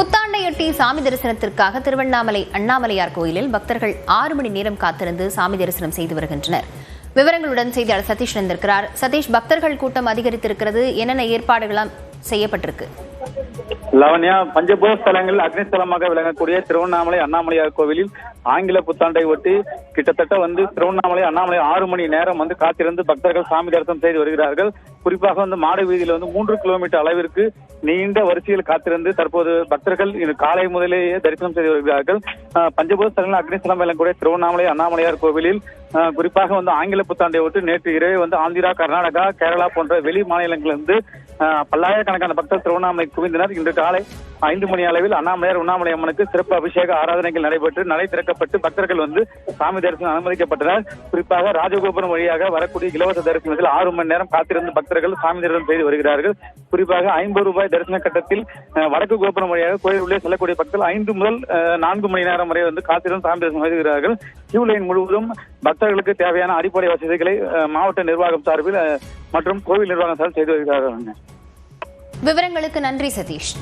புத்தாண்டையொட்டி சாமி தரிசனத்திற்காக திருவண்ணாமலை அண்ணாமலையார் கோயிலில் பக்தர்கள் ஆறு மணி நேரம் காத்திருந்து சாமி தரிசனம் செய்து வருகின்றனர். விவரங்களுடன் செய்தியாளர் சதீஷ் இணைந்திருக்கிறார். சதீஷ் பக்தர்கள் கூட்டம் அதிகரித்திருக்கிறது. என்னென்ன ஏற்பாடுகளாம் செய்யப்பட்டிருக்கு? லவண்யா பஞ்சபூத ஸ்தலங்கள் அக்னிஸ்தலமாக விளங்கக்கூடிய திருவண்ணாமலை அண்ணாமலையார் கோவிலில் ஆங்கில புத்தாண்டை ஒட்டி கிட்டத்தட்ட வந்து திருவண்ணாமலை அண்ணாமலை ஆறு மணி நேரம் வந்து காத்திருந்து பக்தர்கள் சாமி தரிசனம் செய்து வருகிறார்கள். குறிப்பாக வந்து மாடு வீதியில் வந்து மூன்று கிலோமீட்டர் அளவிற்கு நீண்ட வரிசையில் காத்திருந்து தற்போது பக்தர்கள் இன்று காலை முதலேயே தரிசனம் செய்து வருகிறார்கள். பஞ்சபூத ஸ்தலங்கள் அக்னிஸ்தலம் விளங்கக்கூடிய திருவண்ணாமலை அண்ணாமலையார் கோவிலில் குறிப்பாக வந்து ஆங்கில புத்தாண்டை ஒட்டி நேற்று இரவு வந்து ஆந்திரா கர்நாடகா கேரளா போன்ற வெளி மாநிலங்களிலிருந்து பல்லாயிரக்கணக்கான பக்தர் திருவண்ணாமலை குவிந்தனர். இன்று காலை ஐந்து மணி அளவில் அண்ணாமலையார் உண்ணாமலை அம்மனுக்கு சிறப்பு அபிஷேக ஆராதனைகள் நடைபெற்று நடை திறக்கப்பட்டு பக்தர்கள் வந்து சாமி தரிசனம் அனுமதிக்கப்பட்டனர் குறிப்பாக ராஜகோபுரம் வழியாக வரக்கூடிய இலவச தரிசனத்தில் ஆறு மணி நேரம் காத்திருந்து பக்தர்கள் சாமி தரிசனம் செய்து வருகிறார்கள். குறிப்பாக ஐம்பது ரூபாய் தரிசன கட்டத்தில் வடக்கு கோபுரம் வழியாக கோயில் உள்ளே செல்லக்கூடிய பக்தர்கள் ஐந்து முதல் நான்கு மணி நேரம் வரை வந்து காத்திருந்து சாமி தரிசனம் செய்கிறார்கள். கியூ லைன் முழுவதும் பக்தர்களுக்கு தேவையான அடிப்படை வசதிகளை மாவட்ட நிர்வாகம் சார்பில் மற்றும் கோவில் நிர்வாகம் சார்பில் செய்து வருகிறார்கள். விவரங்களுக்கு நன்றி சதீஷ்.